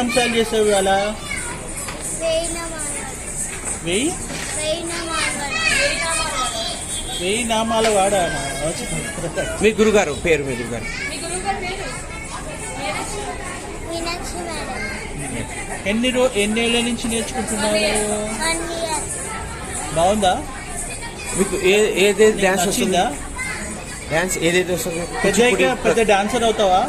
అంశాలు చేసావు అలా? వెయ్యి వెయ్యి నామాల వాడా? మీ గురుగారు పేరు మీ గురుగారు. ఎన్ని రో ఎన్నేళ్ళ నుంచి నేర్చుకుంటున్నారు? బాగుందా? మీకు ఏ ఏదైతే డ్యాన్స్ వస్తుందా నచ్చిందా? డ్యాన్స్ ఏదైతే వస్తుందో? పెద్ద పెద్ద డాన్సర్ అవుతావా?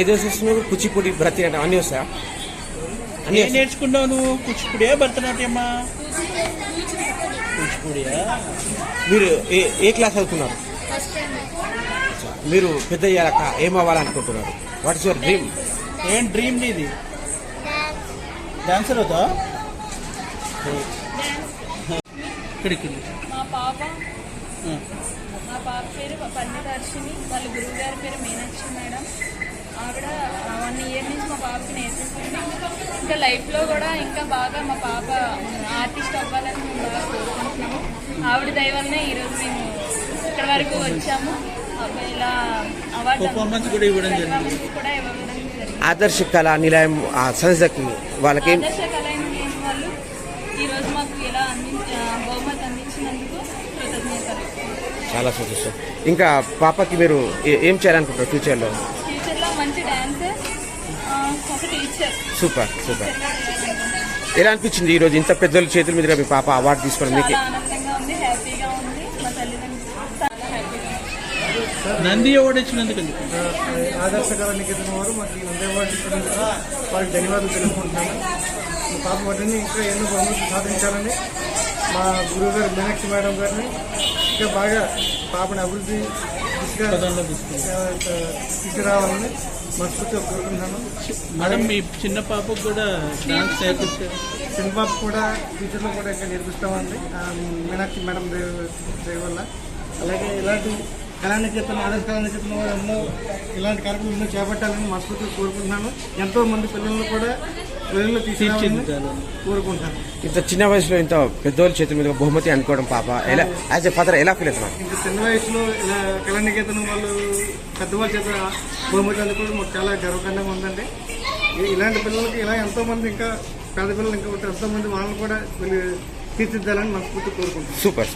ఏదైతే వస్తుందో కూచిపూడి భరతనాట్యం. అన్నీ వస్తాయా? అన్నీ ఏం వస్తాయా? నేర్చుకున్నావు నువ్వు? కూచిపూడియా భరతనాట్యమా? కూచిపూడియా? మీరు ఏ ఏ క్లాస్ అవుతున్నారు ఫస్ట్ మీరు పెద్ద అయ్యాక ఏం అవ్వాలనుకుంటున్నారు? వాట్స్ యువర్ డ్రీమ్ ఏం డ్రీమ్ నీది డాన్స్ డాన్సర్ అవుతావా? ఇక్కడికి మా పాప. మా పాప పేరు పండితార్షిని వాళ్ళ గురువు గారి పేరు మీనాక్షి మేడం. ఆవిడ వన్ ఇయర్ నుంచి మా పాపకి నేర్పిస్తుంది. ఇంకా లైఫ్లో కూడా ఇంకా బాగా మా పాప ఆర్టిస్ట్ అవ్వాలని మేము బాగా కోరుకుంటున్నాము. ఆవిడ దయ వల్లనే ఈరోజు మేము ఇక్కడ వరకు వచ్చాము. ఇలా అవార్డు కూడా ఇవ్వడం ఆదర్శ కళా నిలయం ఆ సంస్థకి వాళ్ళకి ఆదర్శ కళాయిన వాళ్ళు ఈరోజు మాకు ఇలా అందించ బహుమతి అందించినందుకు కృతజ్ఞతలు. చాలా సంతోషం. ఇంకా పాపకి మీరు ఏ- ఏం చేయాలనుకుంటారు ఫ్యూచర్లో సూపర్ సూపర్ ఎలా అనిపించింది ఈ రోజు ఇంత పెద్దల చేతుల మీదుగా మీ పాప అవార్డు తీసుకోవడం మీకు? చాలా ఆనందంగా ఉంది హ్యాపీగా ఉంది. మా తల్లిదండ్రులు చాలా హ్యాపీగా ఉంది నంది అవార్డు వచ్చినందుకు ఎందుకు? ఆదర్శ కళ నికేతన వారు మాకు ఈ నంది అవార్డు ఇచ్చినందుకు వారికి ధన్యవాదాలు తెలుపుకుంటున్నాను. మా పాప వాటిని ఇంకా ఎన్నో బహుమతులు సాధించాలని మా గురువు గారు మీనాక్షి మేడం గారిని ఇంకా బాగా పాపని అభివృద్ధి తీసుకురావాలని మనస్ఫూర్తిగా కోరుకుంటున్నాను మేడం మీ చిన్న పాపకు కూడా డాన్స్ నేర్పిస్తారు చిన్న పాప కూడా ఫ్యూచర్లో కూడా ఇంకా నేర్పిస్తామండి. మీనాక్షి మేడం దయ దయ వల్ల అలాగే ఇలాంటి కళానికేతన ఆదర్శ కళానికేతన వారు ఎన్నో ఇలాంటి కార్యక్రమాలు ఎన్నో చేపట్టాలని మనస్ఫూర్తిగా కోరుకుంటున్నాను. ఎంతో మంది పిల్లలను కూడా. కోరుకుంటాను. ఇంత చిన్న వయసులో ఇంత పెద్దోళ్ళ చేతుల మీద బహుమతి అనుకోవడం పాప. ఎలా యాజ్ ఎ ఫాదర్ ఎలా ఫీల్ అవుతున్నారు ఇంత చిన్న వయసులో ఇలా కళానికేతనం వాళ్ళు పెద్దవాళ్ళ చేత బహుమతి అందుకోవడం మాకు చాలా గర్వకారణంగా ఉందండి. ఇలాంటి పిల్లలకి ఇలా ఎంతో మంది ఇంకా పేద పిల్లలు ఇంకా ఎంతో మంది వాళ్ళని కూడా వీళ్ళు తీర్చిదిద్దాలని మనస్ఫూర్తి కోరుకుంటున్నాను సూపర్